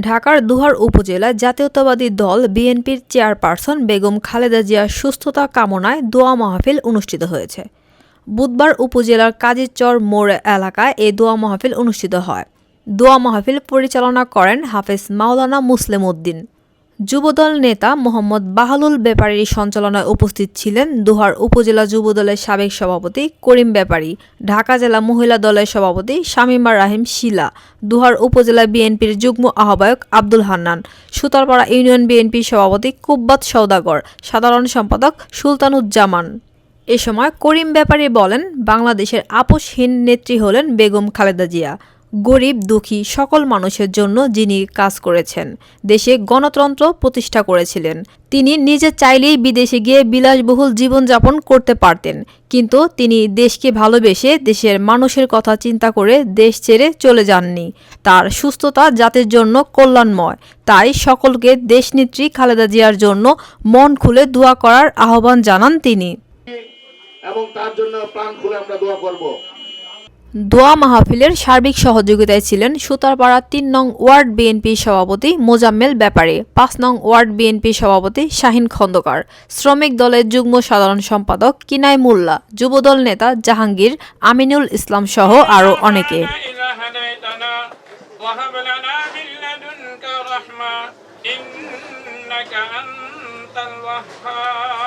ঢাকার দুহার উপজেলা জাতীয়তাবাদী দল বিএনপির চেয়ারপারসন বেগম খালেদা জিয়ার সুস্থতা কামনায় দোয়া মাহফিল অনুষ্ঠিত হয়েছে। বুধবার উপজেলার কাজীরচর মোড় এলাকায় এই দোয়া মাহফিল অনুষ্ঠিত হয়। দোয়া মাহফিল পরিচালনা করেন হাফেজ মাওলানা মুসলিম উদ্দিন। যুবদল নেতা মোহাম্মদ বাহালুল ব্যাপারীর সঞ্চালনায় উপস্থিত ছিলেন দোহার উপজেলা যুবদলের সাবেক সভাপতি করিম ব্যাপারী, ঢাকা জেলা মহিলা দলের সভাপতি শামীমা রাহিম শিলা, দোহার উপজেলা বিএনপির যুগ্ম আহ্বায়ক আব্দুল হান্নান, সুতারপাড়া ইউনিয়ন বিএনপির সভাপতি কুব্বাত সৌদাগর সাধারণ সম্পাদক সুলতানুজ্জামান। এ সময় করিম ব্যাপারী বলেন, বাংলাদেশের আপোষহীন নেত্রী হলেন বেগম খালেদা জিয়া। গরিব, দুঃখী সকল মানুষের জন্য যিনি কাজ করেছেন, দেশে গণতন্ত্র প্রতিষ্ঠা করেছিলেন। তিনি নিজে চাইলেই বিদেশে গিয়ে বিলাসবহুল জীবনযাপন করতে পারতেন, কিন্তু তিনি দেশকে ভালোবেসে দেশের মানুষের কথা চিন্তা করে দেশ ছেড়ে চলে যাননি। তার সুস্থতা জাতির জন্য কল্যাণময়, তাই সকলকে দেশনেত্রী খালেদা জিয়ার জন্য মন খুলে দোয়া করার আহ্বান জানান তিনি। এবং তার জন্য প্রাণ খুলে আমরা দোয়া করব। দোয়া মাহফিলের সার্বিক সহযোগিতায় ছিলেন সুতারপাড়া তিন নং ওয়ার্ড বিএনপি সভাপতি মোজাম্মেল ব্যাপারী পাঁচ নং ওয়ার্ড বিএনপি সভাপতি শাহিন খন্দকার শ্রমিক দলের যুগ্ম সাধারণ সম্পাদক কিনাই মোল্লা যুবদল নেতা জাহাঙ্গীর আমিনুল ইসলাম সহ আরও অনেকে إذا هديتنا وهب لنا من لدنك رحمة إنك أنت الوهاب